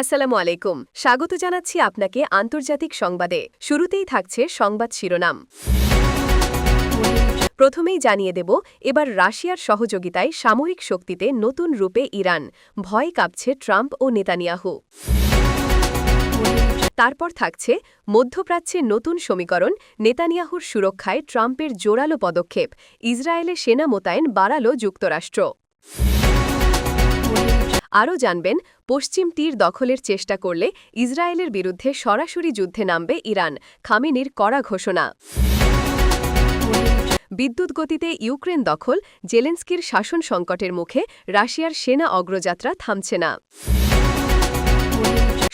আসসালামু আলাইকুম। স্বাগত জানাচ্ছি আপনাকে আন্তর্জাতিক সংবাদে। শুরুতেই থাকছে সংবাদ শিরোনাম। প্রথমেই জানিয়ে দেব, এবার রাশিয়ার সহযোগিতায় সামরিক শক্তিতে নতুন রূপে ইরান। ভয় কাঁপছে ট্রাম্প ও নেতানিয়াহু। তারপর থাকছে, মধ্যপ্রাচ্যে নতুন সমীকরণ, নেতানিয়াহুর সুরক্ষায় ট্রাম্পের জোরালো পদক্ষেপ। ইসরায়েলে সেনা মোতায়েন বাড়াল যুক্তরাষ্ট্র। আরও জানবেন, পশ্চিম তীর দখলের চেষ্টা করলে ইসরায়েলের বিরুদ্ধে সরাসরি যুদ্ধে নামবে ইরান। খামেনির কড়া ঘোষণা। বিদ্যুৎ গতিতে ইউক্রেন দখল, জেলেন্সকির শাসন সংকটের মুখে রাশিয়ার সেনা অগ্রযাত্রা থামছে না।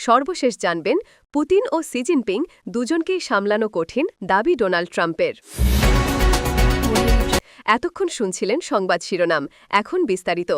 সর্বশেষ জানবেন, পুতিন ও সি জিনপিং দুজনকেই সামলানো কঠিন দাবি ডোনাল্ড ট্রাম্পের। এতক্ষণ শুনছিলেন সংবাদ শিরোনাম, এখন বিস্তারিত।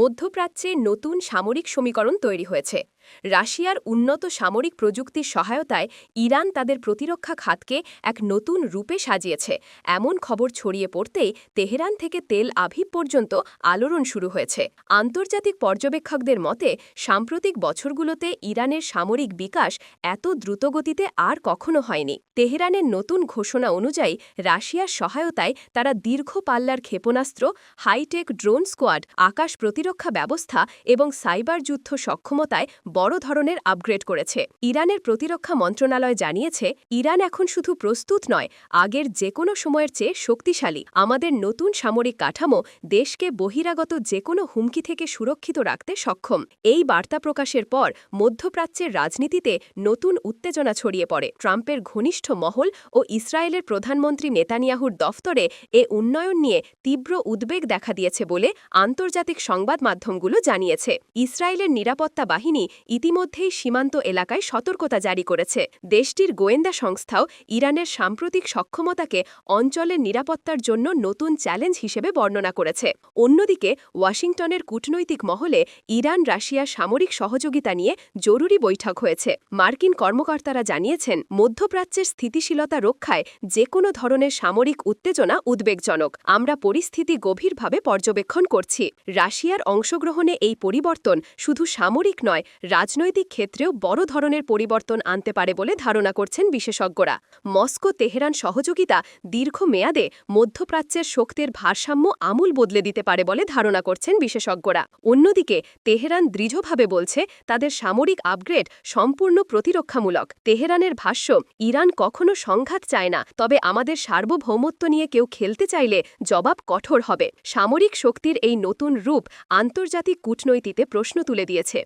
মধ্যপ্রাচ্যে নতুন সামরিক সমীকরণ তৈরি হয়েছে। রাশিয়ার উন্নত সামরিক প্রযুক্তির সহায়তায় ইরান তাদের প্রতিরক্ষা খাতকে এক নতুন রূপে সাজিয়েছে। এমন খবর ছড়িয়ে পড়তেই তেহরান থেকে তেল আভিব পর্যন্ত আলোড়ন শুরু হয়েছে। আন্তর্জাতিক পর্যবেক্ষকদের মতে, সাম্প্রতিক বছরগুলোতে ইরানের সামরিক বিকাশ এত দ্রুতগতিতে আর কখনো হয়নি। তেহরানের নতুন ঘোষণা অনুযায়ী, রাশিয়ার সহায়তায় তারা দীর্ঘ পাল্লার ক্ষেপণাস্ত্র, হাইটেক ড্রোন স্কোয়াড, আকাশ প্রতিরক্ষা ব্যবস্থা এবং সাইবার যুদ্ধ সক্ষমতায় বড় ধরনের আপগ্রেড করেছে। ইরানের প্রতিরক্ষা মন্ত্রণালয় জানিয়েছে, ইরান এখন শুধু প্রস্তুত নয়, আগের যে কোনো সময়ের চেয়ে শক্তিশালী। আমাদের নতুন সামরিক কাঠামো দেশকে বহিরাগত যে কোনো হুমকি থেকে সুরক্ষিত রাখতে সক্ষম। এই বার্তা প্রকাশের পর মধ্যপ্রাচ্যের রাজনীতিতে নতুন উত্তেজনা ছড়িয়ে পড়ে। ট্রাম্পের ঘনিষ্ঠ মহল ও ইসরায়েলের প্রধানমন্ত্রী নেতানিয়াহুর দফতরে এ উন্নয়ন নিয়ে তীব্র উদ্বেগ দেখা দিয়েছে বলে আন্তর্জাতিক সংবাদ মাধ্যমগুলো জানিয়েছে। ইসরায়েলের নিরাপত্তা বাহিনী ইতিমধ্যেই সীমান্ত এলাকায় সতর্কতা জারি করেছে। দেশটির গোয়েন্দা সংস্থাও ইরানের সাম্প্রতিক সক্ষমতাকে অঞ্চলের নিরাপত্তার জন্য নতুন চ্যালেঞ্জ হিসেবে বর্ণনা করেছে। অন্যদিকে, ওয়াশিংটনের কূটনৈতিক মহলে ইরান রাশিয়া সামরিক সহযোগিতা নিয়ে জরুরি বৈঠক হয়েছে। মার্কিন কর্মকর্তারা জানিয়েছেন, মধ্যপ্রাচ্যের স্থিতিশীলতা রক্ষায় যে কোনো ধরনের সামরিক উত্তেজনা উদ্বেগজনক। আমরা পরিস্থিতি গভীরভাবে পর্যবেক্ষণ করছি। রাশিয়ার অংশগ্রহণে এই পরিবর্তন শুধু সামরিক নয় রাজনৈতিক ক্ষেত্রেও বড় ধরনের পরিবর্তন আনতে পারে বলে ধারণা করছেন বিশেষজ্ঞরা। মস্কো তেহরান সহযোগিতা দীর্ঘ মেয়াদে মধ্যপ্রাচ্যের শক্তির ভারসাম্য আমূল বদলে দিতে পারে বলে ধারণা করছেন বিশেষজ্ঞরা। অন্যদিকে, তেহরান দৃঢ়ভাবে বলছে, তাদের সামরিক আপগ্রেড সম্পূর্ণ প্রতিরক্ষামূলক। তেহরানের ভাষ্য, ইরান কখনো সংঘাত চায় না, তবে আমাদের সার্বভৌমত্ব নিয়ে কেউ খেলতে চাইলে জবাব কঠোর হবে। সামরিক শক্তির এই নতুন রূপ আন্তর্জাতিক কূটনৈতিতে প্রশ্ন তুলে দিয়েছে।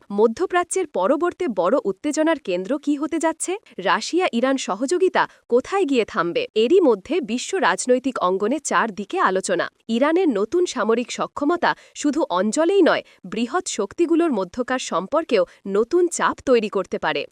মধ্যপ্রাচ্যের পরবর্তী বড় উত্তেজনার কেন্দ্র কি হতে যাচ্ছে? রাশিয়া ইরান সহযোগিতা কোথায় গিয়ে থামবে? এরই মধ্যে বিশ্ব রাজনৈতিক অঙ্গনে চার দিকে আলোচনা। ইরানের নতুন সামরিক সক্ষমতা শুধু অঞ্চলেই নয়, বৃহৎ শক্তিগুলোর মধ্যকার সম্পর্কেও নতুন চাপ তৈরি করতে পারে।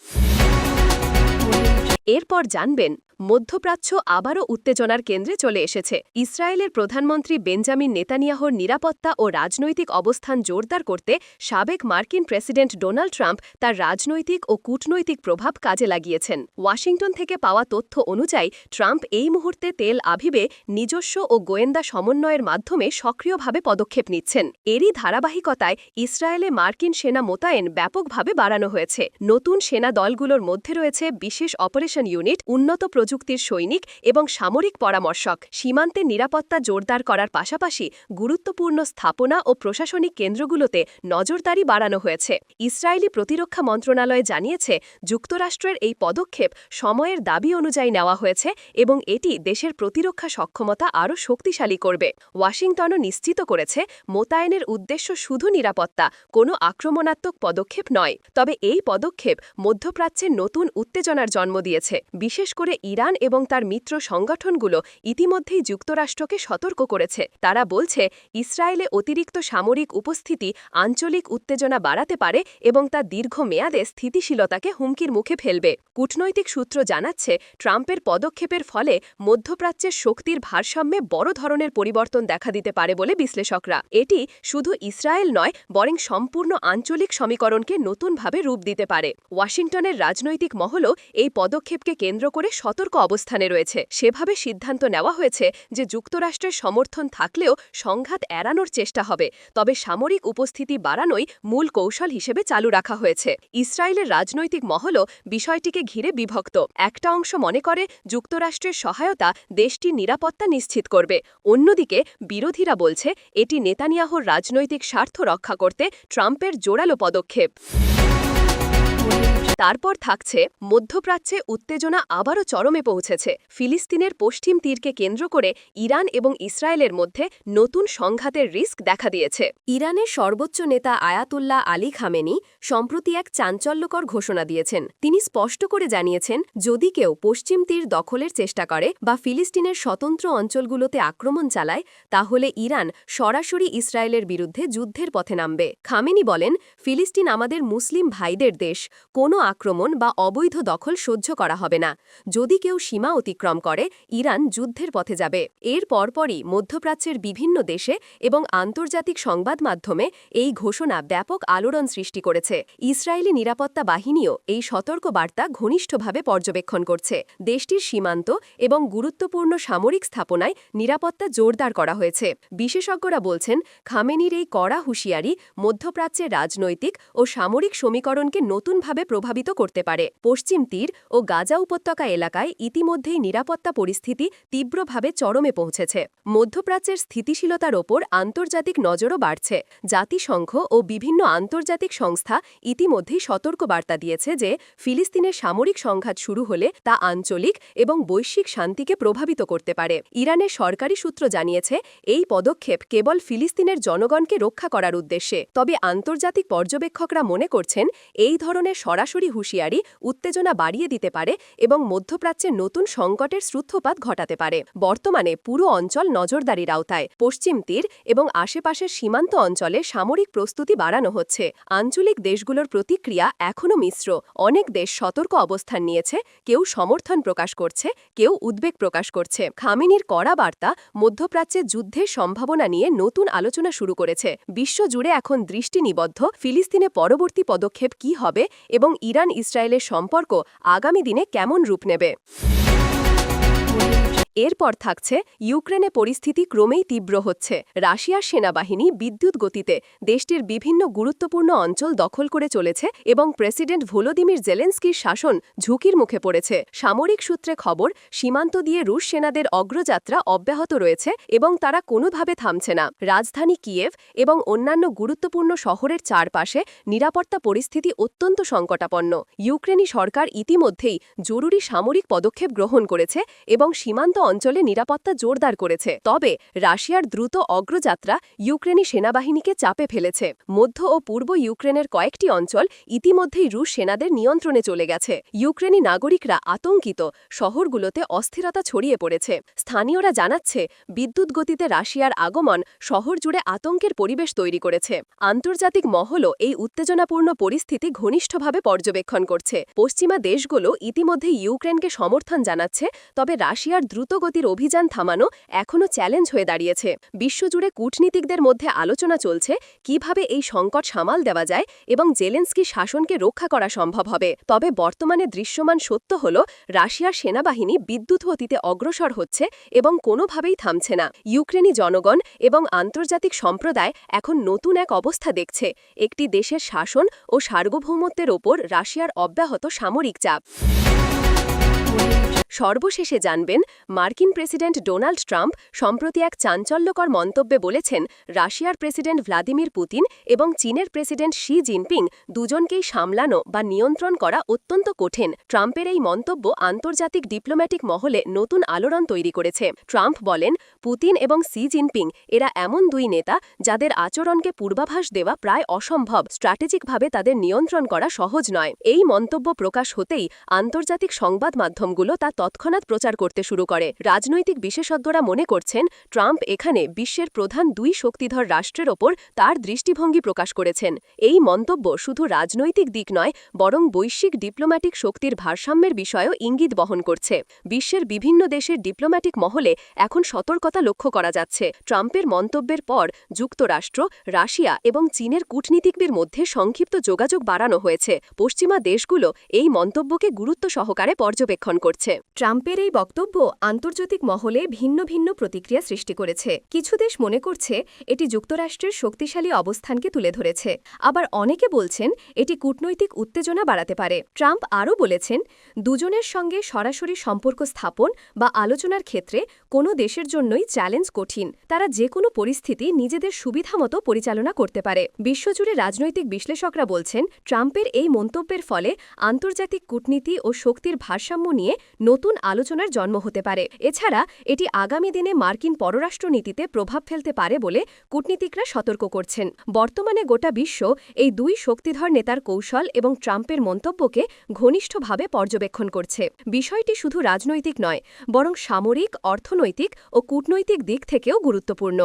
এরপর জানবেন মধ্যপ্রাচ্য আবারও উত্তেজনার কেন্দ্রে চলে এসেছে। ইসরায়েলের প্রধানমন্ত্রী বেঞ্জামিন নেতানিয়াহর নিরাপত্তা ও রাজনৈতিক অবস্থান জোরদার করতে সাবেক মার্কিন প্রেসিডেন্ট ডোনাল্ড ট্রাম্প তার রাজনৈতিক ও কূটনৈতিক প্রভাব কাজে লাগিয়েছেন। ওয়াশিংটন থেকে পাওয়া তথ্য অনুযায়ী, ট্রাম্প এই মুহূর্তে তেল আভিবে নিজস্ব ও গোয়েন্দা সমন্বয়ের মাধ্যমে সক্রিয়ভাবে পদক্ষেপ নিচ্ছেন। এরই ধারাবাহিকতায় ইসরায়েলে মার্কিন সেনা মোতায়েন ব্যাপকভাবে বাড়ানো হয়েছে। নতুন সেনা দলগুলোর মধ্যে রয়েছে বিশেষ অপারেশন ইউনিট, উন্নত প্রযুক্তির সৈনিক এবং সামরিক পরামর্শক। সীমান্তে নিরাপত্তা জোরদার করার পাশাপাশি গুরুত্বপূর্ণ স্থাপনা ও প্রশাসনিক কেন্দ্রগুলোতে নজরদারি বাড়ানো হয়েছে। ইসরায়েলি প্রতিরক্ষা মন্ত্রণালয় জানিয়েছে, যুক্তরাষ্ট্রের এই পদক্ষেপ সময়ের দাবি অনুযায়ী নেওয়া হয়েছে এবং এটি দেশের প্রতিরক্ষা সক্ষমতা আরও শক্তিশালী করবে। ওয়াশিংটনও নিশ্চিত করেছে, মোতায়েনের উদ্দেশ্য শুধু নিরাপত্তা, কোনো আক্রমণাত্মক পদক্ষেপ নয়। তবে এই পদক্ষেপ মধ্যপ্রাচ্যের নতুন উত্তেজনার জন্ম দিয়েছে। বিশেষ করে ইরান এবং তার মিত্র সংগঠনগুলো ইতিমধ্যেই যুক্তরাষ্ট্রকে সতর্ক করেছে। তারা বলছে, ইসরায়েলে অতিরিক্ত সামরিক উপস্থিতি আঞ্চলিক উত্তেজনা বাড়াতে পারে এবং তা দীর্ঘ মেয়াদে স্থিতিশীলতাকে হুমকির মুখে ফেলবে। কূটনৈতিক সূত্র জানাচ্ছে, ট্রাম্পের পদক্ষেপের ফলে মধ্যপ্রাচ্যের শক্তির ভারসাম্যে বড় ধরনের পরিবর্তন দেখা দিতে পারে বলে বিশ্লেষকরা। এটি শুধু ইসরায়েল নয়, বরং সম্পূর্ণ আঞ্চলিক সমীকরণকে নতুনভাবে রূপ দিতে পারে। ওয়াশিংটনের রাজনৈতিক মহলও এই পদক্ষেপকে কেন্দ্র করে সতর্ক সতর্ক অবস্থানে রয়েছে। সেভাবে সিদ্ধান্ত নেওয়া হয়েছে যে যুক্তরাষ্ট্রের সমর্থন থাকলেও সংঘাত এড়ানোর চেষ্টা হবে। তবে সামরিক উপস্থিতি বাড়ানোই মূল কৌশল হিসেবে চালু রাখা হয়েছে। ইসরায়েলের রাজনৈতিক মহলও বিষয়টিকে ঘিরে বিভক্ত। একটা অংশ মনে করে যুক্তরাষ্ট্রের সহায়তা দেশটির নিরাপত্তা নিশ্চিত করবে। অন্যদিকে বিরোধীরা বলছে এটি নেতানিয়াহুর রাজনৈতিক স্বার্থ রক্ষা করতে ট্রাম্পের জোরালো পদক্ষেপ। তারপর থাকছে, মধ্যপ্রাচ্যে উত্তেজনা আবারও চরমে পৌঁছেছে। ফিলিস্তিনের পশ্চিম তীরকে কেন্দ্র করে ইরান এবং ইসরায়েলের মধ্যে নতুন সংঘাতের রিস্ক দেখা দিয়েছে। ইরানের সর্বোচ্চ নেতা আয়াতুল্লাহ আলী খামেনি সম্প্রতি এক চাঞ্চল্যকর ঘোষণা দিয়েছেন। তিনি স্পষ্ট করে জানিয়েছেন, যদি কেউ পশ্চিম তীর দখলের চেষ্টা করে বা ফিলিস্তিনের স্বতন্ত্র অঞ্চলগুলোতে আক্রমণ চালায়, তাহলে ইরান সরাসরি ইসরায়েলের বিরুদ্ধে যুদ্ধের পথে নামবে। খামেনি বলেন, ফিলিস্তিন আমাদের মুসলিম ভাইদের দেশ, কোনো আক্রমণ বা অবৈধ দখল সহ্য করা হবে না। যদি কেউ সীমা অতিক্রম করে, ইরান যুদ্ধের পথে যাবে। এর পরপরই মধ্যপ্রাচ্যের বিভিন্ন দেশে এবং আন্তর্জাতিক সংবাদ মাধ্যমে এই ঘোষণা ব্যাপক আলোড়ন সৃষ্টি করেছে। ইসরায়েলি নিরাপত্তা বাহিনীও এই সতর্ক বার্তা ঘনিষ্ঠভাবে পর্যবেক্ষণ করছে। দেশটির সীমান্ত এবং গুরুত্বপূর্ণ সামরিক স্থাপনায় নিরাপত্তা জোরদার করা হয়েছে। বিশেষজ্ঞরা বলছেন, খামেনির এই কড়া হুঁশিয়ারি মধ্যপ্রাচ্যের রাজনৈতিক ও সামরিক সমীকরণকে নতুনভাবে প্রভাবিত করতে পারে। পশ্চিম তীর ও গাজা উপত্যকা এলাকায় ইতিমধ্যেই নিরাপত্তা পরিস্থিতি তীব্রভাবে চরমে পৌঁছেছে। মধ্যপ্রাচ্যের স্থিতিশীলতার ওপর আন্তর্জাতিক নজরও বাড়ছে। জাতিসংঘ ও বিভিন্ন আন্তর্জাতিক সংস্থা ইতিমধ্যেই সতর্ক বার্তা দিয়েছে যে, ফিলিস্তিনের সামরিক সংঘাত শুরু হলে তা আঞ্চলিক এবং বৈশ্বিক শান্তিকে প্রভাবিত করতে পারে। ইরানের সরকারি সূত্র জানিয়েছে, এই পদক্ষেপ কেবল ফিলিস্তিনের জনগণকে রক্ষা করার উদ্দেশ্যে। তবে আন্তর্জাতিক পর্যবেক্ষকরা মনে করছেন, এই ধরনের সরাসরি হুঁশিয়ারি উত্তেজনা বাড়িয়ে দিতে পারে এবং মধ্যপ্রাচ্যের নতুন সংকটের শ্রুদ্ধপাত ঘটাতে পারে। বর্তমানে পুরো অঞ্চল নজরদারির আওতায়। পশ্চিম তীর এবং আশেপাশের সীমান্ত অঞ্চলে সামরিক প্রস্তুতি বাড়ানো হচ্ছে। আঞ্চলিক দেশগুলোর প্রতিক্রিয়া এখনও মিশ্র। অনেক দেশ সতর্ক অবস্থান নিয়েছে, কেউ সমর্থন প্রকাশ করছে, কেউ উদ্বেগ প্রকাশ করছে। খামিনির কড়া বার্তা মধ্যপ্রাচ্যে যুদ্ধের সম্ভাবনা নিয়ে নতুন আলোচনা শুরু করেছে। বিশ্বজুড়ে এখন দৃষ্টি নিবদ্ধ ফিলিস্তিনে পরবর্তী পদক্ষেপ কি হবে এবং ইরান ইসরায়েলের সম্পর্ক আগামী দিনে কেমন রূপ নেবে? এরপর থাকছে ইউক্রেনে পরিস্থিতি ক্রমেই তীব্র হচ্ছে। রাশিয়ার সেনাবাহিনী বিদ্যুৎ গতিতে দেশটির বিভিন্ন গুরুত্বপূর্ণ অঞ্চল দখল করে চলেছে এবং প্রেসিডেন্ট ভোলোদিমির জেলেন্সকির শাসন ঝুঁকির মুখে পড়েছে। সামরিক সূত্রে খবর, সীমান্ত দিয়ে রুশ সেনাদের অগ্রযাত্রা অব্যাহত রয়েছে এবং তারা কোনোভাবে থামছে না। রাজধানী কিয়েভ এবং অন্যান্য গুরুত্বপূর্ণ শহরের চারপাশে নিরাপত্তা পরিস্থিতি অত্যন্ত সংকটাপন্ন। ইউক্রেনি সরকার ইতিমধ্যেই জরুরি সামরিক পদক্ষেপ গ্রহণ করেছে এবং সীমান্ত অঞ্চলে নিরাপত্তা জোরদার করেছে। তবে রাশিয়ার দ্রুত অগ্রযাত্রা ইউক্রেনি সেনাবাহিনীকে চাপে ফেলেছে। মধ্য ও পূর্ব ইউক্রেনের কয়েকটি অঞ্চল ইতিমধ্যেই রুশ সেনাদের নিয়ন্ত্রণে চলে গেছে। ইউক্রেনি নাগরিকরা আতঙ্কিত, শহরগুলোতে অস্থিরতা ছড়িয়ে পড়েছে। স্থানীয়রা জানাচ্ছে, বিদ্যুৎ গতিতে রাশিয়ার আগমন শহর জুড়ে আতঙ্কের পরিবেশ তৈরি করেছে। আন্তর্জাতিক মহলও এই উত্তেজনাপূর্ণ পরিস্থিতি ঘনিষ্ঠভাবে পর্যবেক্ষণ করছে। পশ্চিমা দেশগুলো ইতিমধ্যে ইউক্রেনকে সমর্থন জানাচ্ছে, তবে রাশিয়ার দ্রুতগতির অভিযান থামানো এখনও চ্যালেঞ্জ হয়ে দাঁড়িয়েছে। বিশ্বজুড়ে কূটনীতিকদের মধ্যে আলোচনা চলছে কীভাবে এই সংকট সামাল দেওয়া যায় এবং জেলেন্সকি শাসনকে রক্ষা করা সম্ভব হবে। তবে বর্তমানে দৃশ্যমান সত্য হল, রাশিয়ার সেনাবাহিনী বিদ্যুৎ গতিতে অগ্রসর হচ্ছে এবং কোনোভাবেই থামছে না। ইউক্রেনি জনগণ এবং আন্তর্জাতিক সম্প্রদায় এখন নতুন এক অবস্থা দেখছে। একটি দেশের শাসন ও সার্বভৌমত্বের ওপর রাশিয়ার অব্যাহত সামরিক চাপ। সর্বশেষে জানবেন, মার্কিন প্রেসিডেন্ট ডোনাল্ড ট্রাম্প সম্প্রতি এক চাঞ্চল্যকর মন্তব্যে বলেছেন, রাশিয়ার প্রেসিডেন্ট ভ্লাদিমির পুতিন এবং চীনের প্রেসিডেন্ট শি জিনপিং দুজনকেই সামলানো বা নিয়ন্ত্রণ করা অত্যন্ত কঠিন। ট্রাম্পের এই মন্তব্য আন্তর্জাতিক ডিপ্লোম্যাটিক মহলে নতুন আলোড়ন তৈরি করেছে। ট্রাম্প বলেন, পুতিন এবং সি জিনপিং এরা এমন দুই নেতা যাদের আচরণকে পূর্বাভাস দেওয়া প্রায় অসম্ভব, স্ট্র্যাটেজিকভাবে তাদের নিয়ন্ত্রণ করা সহজ নয়। এই মন্তব্য প্রকাশ হতেই আন্তর্জাতিক সংবাদ মাধ্যমগুলো তা তৎক্ষণাৎ প্রচার করতে শুরু করে। রাজনৈতিক বিশেষজ্ঞরা মনে করছেন, ট্রাম্প এখানে বিশ্বের প্রধান দুই শক্তিধর রাষ্ট্রের ওপর তার দৃষ্টিভঙ্গি প্রকাশ করেছেন। এই মন্তব্য শুধু রাজনৈতিক দিক নয়, বরং বৈশ্বিক ডিপ্লোম্যাটিক শক্তির ভারসাম্যের বিষয়েও ইঙ্গিত বহন করছে। বিশ্বের বিভিন্ন দেশের ডিপ্লোম্যাটিক মহলে এখন সতর্কতা লক্ষ্য করা যাচ্ছে। ট্রাম্পের মন্তব্যের পর যুক্তরাষ্ট্র, রাশিয়া এবং চীনের কূটনীতিকদের মধ্যে সংক্ষিপ্ত যোগাযোগ বাড়ানো হয়েছে। পশ্চিমা দেশগুলো এই মন্তব্যকে গুরুত্ব সহকারে পর্যবেক্ষণ করছে। ট্রাম্পের এই বক্তব্য আন্তর্জাতিক মহলে ভিন্ন ভিন্ন প্রতিক্রিয়া সৃষ্টি করেছে। কিছু দেশ মনে করছে এটি যুক্তরাষ্ট্রের শক্তিশালী অবস্থানকে তুলে ধরেছে। আবার অনেকে বলছেন এটি কূটনৈতিক উত্তেজনা বাড়াতে পারে। ট্রাম্প আরও বলেছেন, দুজনের সঙ্গে সরাসরি সম্পর্ক স্থাপন বা আলোচনার ক্ষেত্রে কোনো দেশের জন্যই চ্যালেঞ্জ কঠিন। তারা যে কোনো পরিস্থিতি নিজেদের সুবিধামতো পরিচালনা করতে পারে। বিশ্বজুড়ে রাজনৈতিক বিশ্লেষকরা বলছেন, ট্রাম্পের এই মন্তব্যের ফলে আন্তর্জাতিক কূটনীতি ও শক্তির ভারসাম্য নিয়ে নতুন আলোচনার জন্ম হতে পারে। এছাড়া, এটি আগামী দিনে মার্কিন পররাষ্ট্রনীতিতে প্রভাব ফেলতে পারে বলে কূটনীতিকরা সতর্ক করছেন। বর্তমানে গোটা বিশ্ব এই দুই শক্তিধর নেতার কৌশল এবং ট্রাম্পের মন্তব্যকে ঘনিষ্ঠভাবে পর্যবেক্ষণ করছে। বিষয়টি শুধু রাজনৈতিক নয়, বরং সামরিক, অর্থনৈতিক ও কূটনৈতিক দিক থেকেও গুরুত্বপূর্ণ।